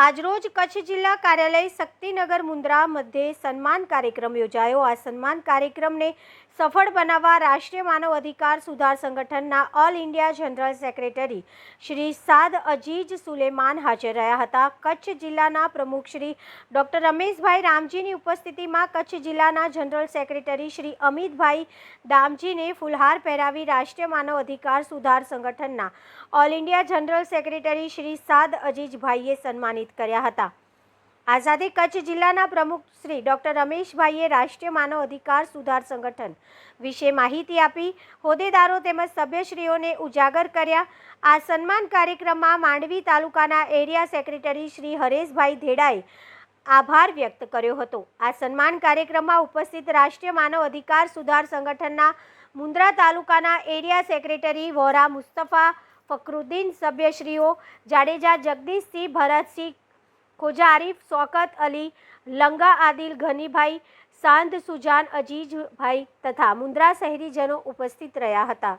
આજરોજ કચ્છ જિલ્લા કાર્યાલય શક્તિનગર મુન્દ્રા મધ્યે સન્માન કાર્યક્રમ યોજાયો. આ સન્માન કાર્યક્રમને સફળ બનાવવા રાષ્ટ્રીય માનવ અધિકાર સુધાર સંગઠનના all India general secretary Shri Saad Aziz Suleman હાજર રહ્યા હતા. કચ્છ જિલ્લાના પ્રમુખ શ્રી ડોક્ટર રમેશભાઈ રામજીની ઉપસ્થિતિમાં કચ્છ જિલ્લાના જનરલ સેક્રેટરી શ્રી અમિતભાઈ દામજીને ફુલહાર પહેરાવી રાષ્ટ્રીય માનવ અધિકાર સુધાર સંગઠનના all India general secretary Shri Saad અજીજભાઈએ સન્માનિત કર્યા હતા. આઝાદી કચ્છ જિલ્લાના પ્રમુખ શ્રી ડોક્ટર રમેશભાઈએ રાષ્ટ્રીય માનવ અધિકાર સુધાર સંગઠન વિશે માહિતી આપી, હોદ્દેદારો તેમજ સભ્યશ્રીઓને ઉજાગર કર્યા. આ સન્માન કાર્યક્રમમાં માંડવી તાલુકાના એરિયા સેક્રેટરી શ્રી હરેશભાઈ ધેડાએ આભાર વ્યક્ત કર્યો હતો. આ સન્માન કાર્યક્રમમાં ઉપસ્થિત રાષ્ટ્રીય માનવ અધિકાર સુધાર સંગઠનના મુન્દ્રા તાલુકાના એરિયા સેક્રેટરી વોરા મુસ્તફા ફકરુદ્દીન સભ્યશ્રીઓ જાડેજા જગદીશસિંહ, ભરતસિંહ ખોજા શોકત અલી, લંગા આદિલ, ઘનીભાઈ, સાંધ, સુજાન, અજીજભાઈ તથા મુન્દ્રા શહેરીજનો ઉપસ્થિત રહ્યા હતા.